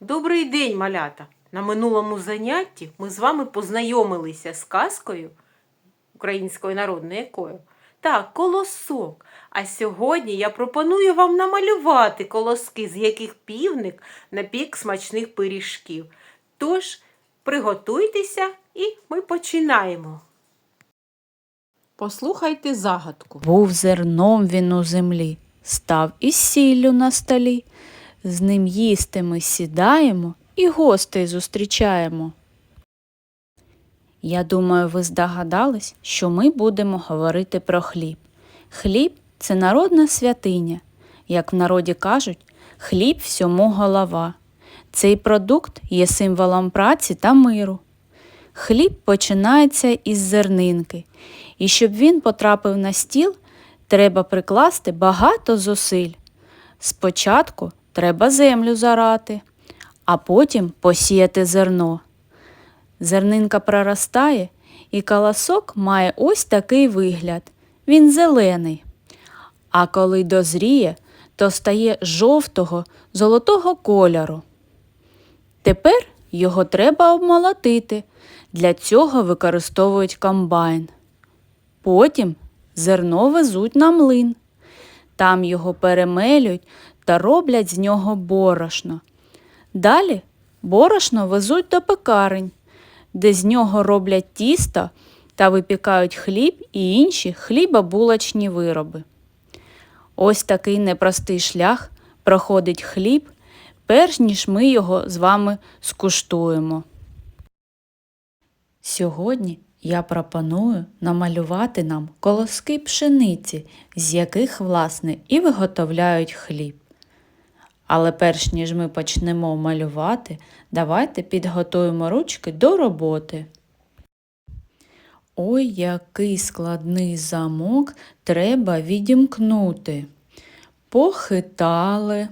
Добрий день, малята! На минулому занятті ми з вами познайомилися з казкою українською народною якою? Так, колосок. А сьогодні я пропоную вам намалювати колоски, з яких півник напік смачних пиріжків. Тож приготуйтеся і ми починаємо. Послухайте загадку. Був зерном він у землі, став із сіллю на столі. З ним їсти ми сідаємо і гостей зустрічаємо. Я думаю, ви здогадались, що ми будемо говорити про хліб. Хліб це народна святиня. Як в народі кажуть, хліб всьому голова. Цей продукт є символом праці та миру. Хліб починається із зернинки, і щоб він потрапив на стіл, треба прикласти багато зусиль. Спочатку треба землю зарати, а потім посіяти зерно. Зернинка проростає, і колосок має ось такий вигляд. Він зелений. А коли дозріє, то стає жовтого, золотого кольору. Тепер його треба обмолотити. Для цього використовують комбайн. Потім зерно везуть на млин. Там його перемелюють та роблять з нього борошно. Далі борошно везуть до пекарень, де з нього роблять тісто та випікають хліб і інші хлібобулочні вироби. Ось такий непростий шлях проходить хліб, перш ніж ми його з вами скуштуємо. Сьогодні я пропоную намалювати нам колоски пшениці, з яких, власне, і виготовляють хліб. Але перш ніж ми почнемо малювати, давайте підготуємо ручки до роботи. Ой, який складний замок треба відімкнути. Похитали,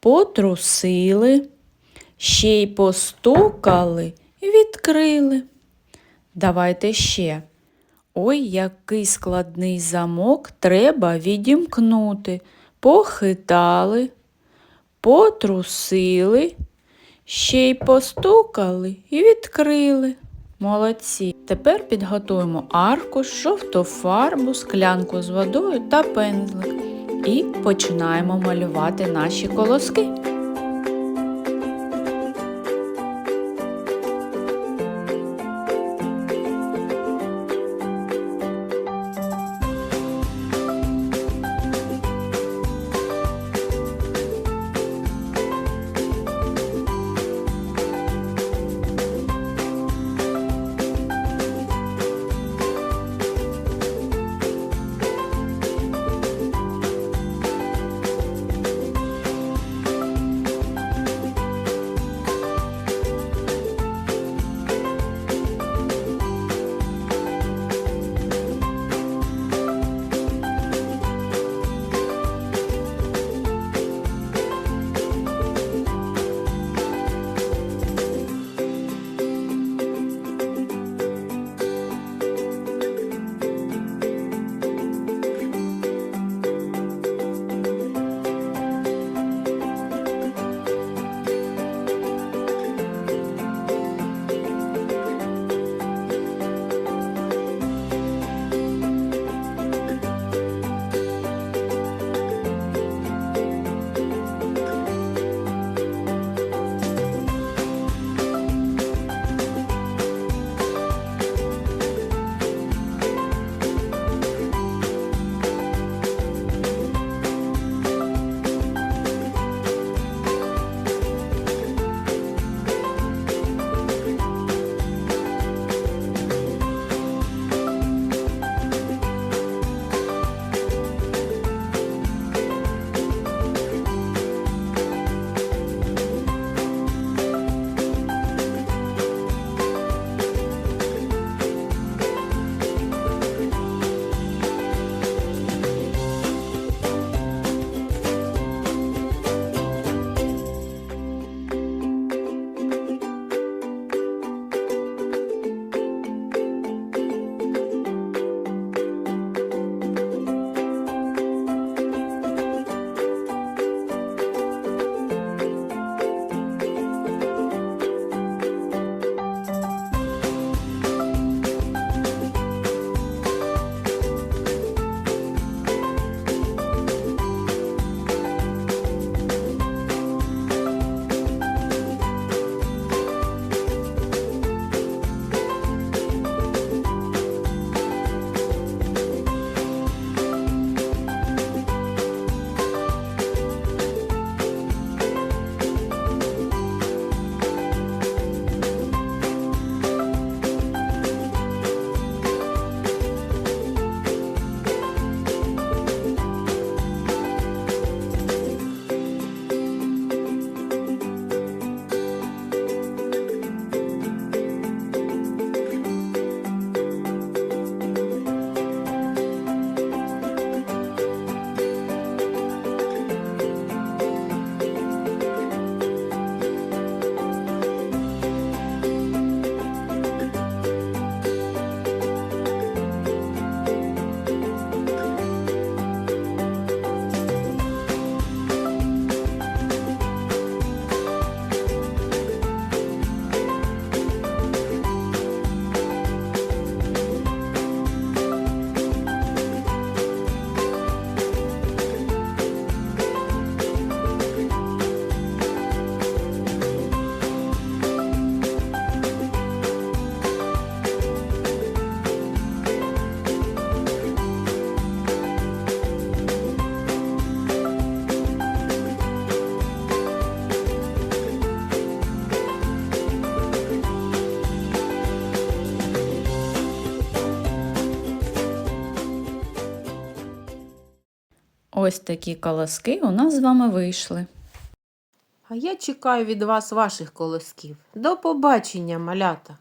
потрусили, ще й постукали і відкрили. Давайте ще. Ой, який складний замок треба відімкнути. Похитали, потрусили, ще й постукали і відкрили. Молодці. Тепер підготуємо аркуш, жовту фарбу, склянку з водою та пензлик. І починаємо малювати наші колоски. Ось такі колоски у нас з вами вийшли. А я чекаю від вас ваших колосків. До побачення, малята!